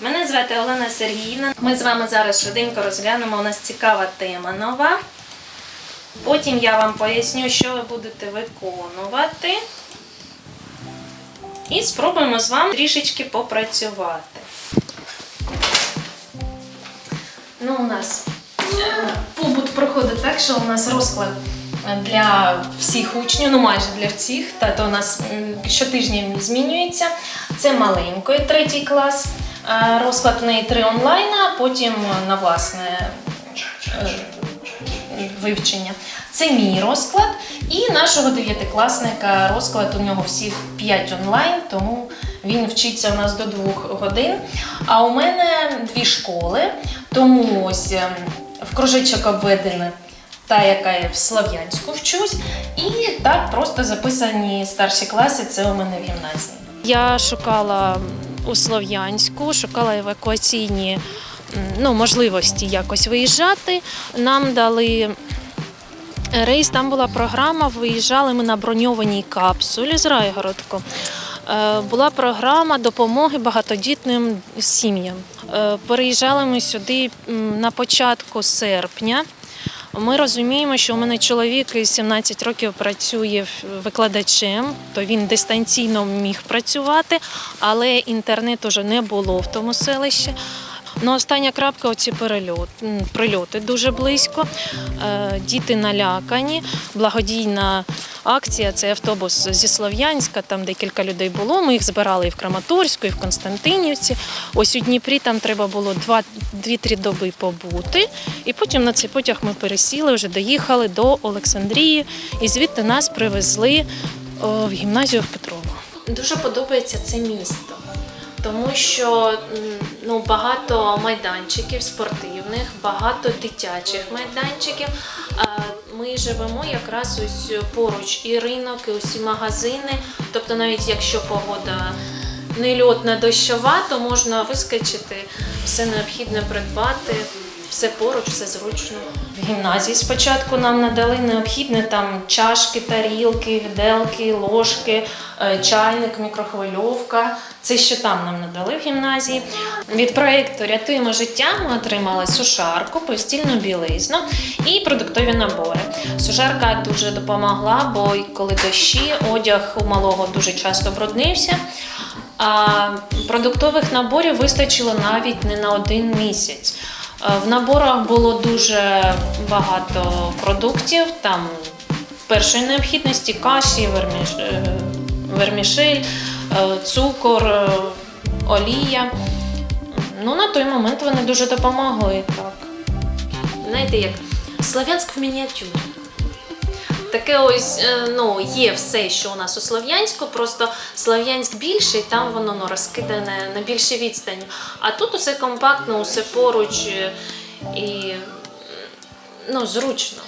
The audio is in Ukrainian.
Мене звати Олена Сергіївна. Ми з вами зараз швиденько розглянемо. У нас цікава тема нова. Потім я вам поясню, що ви будете виконувати. І спробуємо з вами трішечки попрацювати. Ну, у нас побут проходить так, що у нас розклад для всіх учнів, ну майже для всіх, та то у нас щотижня змінюється. Це маленький третій клас. Е, Розклад у неї три онлайн, а потім на власне е, вивчення. Це мій розклад. І нашого дев'ятикласника розклад у нього всіх 5 онлайн, тому він вчиться у нас до 2 годин. А у мене дві школи, тому ось ем, в кружечок обведена та, яка я в Слов'янську вчусь, і так просто записані старші класи, це у мене в гімназії. Я шукала у Слов'янську, шукала евакуаційні ну, можливості якось виїжджати. Нам дали рейс, там була програма, виїжджали ми на броньованій капсулі з Райгородку. Е, Була програма допомоги багатодітним сім'ям. Е, Переїжджали ми сюди на початку серпня. Ми розуміємо, що у мене чоловік із 17 років працює викладачем, то він дистанційно міг працювати, але інтернету вже не було в тому селищі. Ну, остання крапка оці перельот, прильоти дуже близько. Е, Діти налякані. Благодійна акція це автобус зі Слов'янська, там декілька людей було. Ми їх збирали і в Краматорську, і в Константинівці. Ось у Дніпрі там треба було 2-3 доби побути. І потім на цей потяг ми пересіли, вже доїхали до Олександрії, і звідти нас привезли о, в гімназію в Петрову. Дуже подобається це місто тому що ну, багато майданчиків спортивних, багато дитячих майданчиків. Ми живемо якраз ось поруч і ринок, і усі магазини. Тобто, навіть якщо погода не дощова, то можна вискочити, все необхідне придбати. Все поруч, все зручно. В гімназії спочатку нам надали необхідне там чашки, тарілки, віделки, ложки, е, чайник, мікрохвильовка. Це що там нам надали в гімназії. Від проєкту Рятуємо життя ми отримали сушарку, постільну білизну і продуктові набори. Сушарка дуже допомогла, бо коли дощі, одяг у малого дуже часто бруднився. А продуктових наборів вистачило навіть не на один місяць. Е, В наборах було дуже багато продуктів, там першої необхідності каші, е, вермішель, е, цукор, олія. Ну, на той момент вони дуже допомогли. Так. Знаєте, як Слов'янськ в мініатюрі. Таке ось е, ну, є все, що у нас у Слов'янську, просто Слов'янськ більший, там воно ну, розкидане на більшій відстані. А тут усе компактно, усе поруч е, і ну, зручно.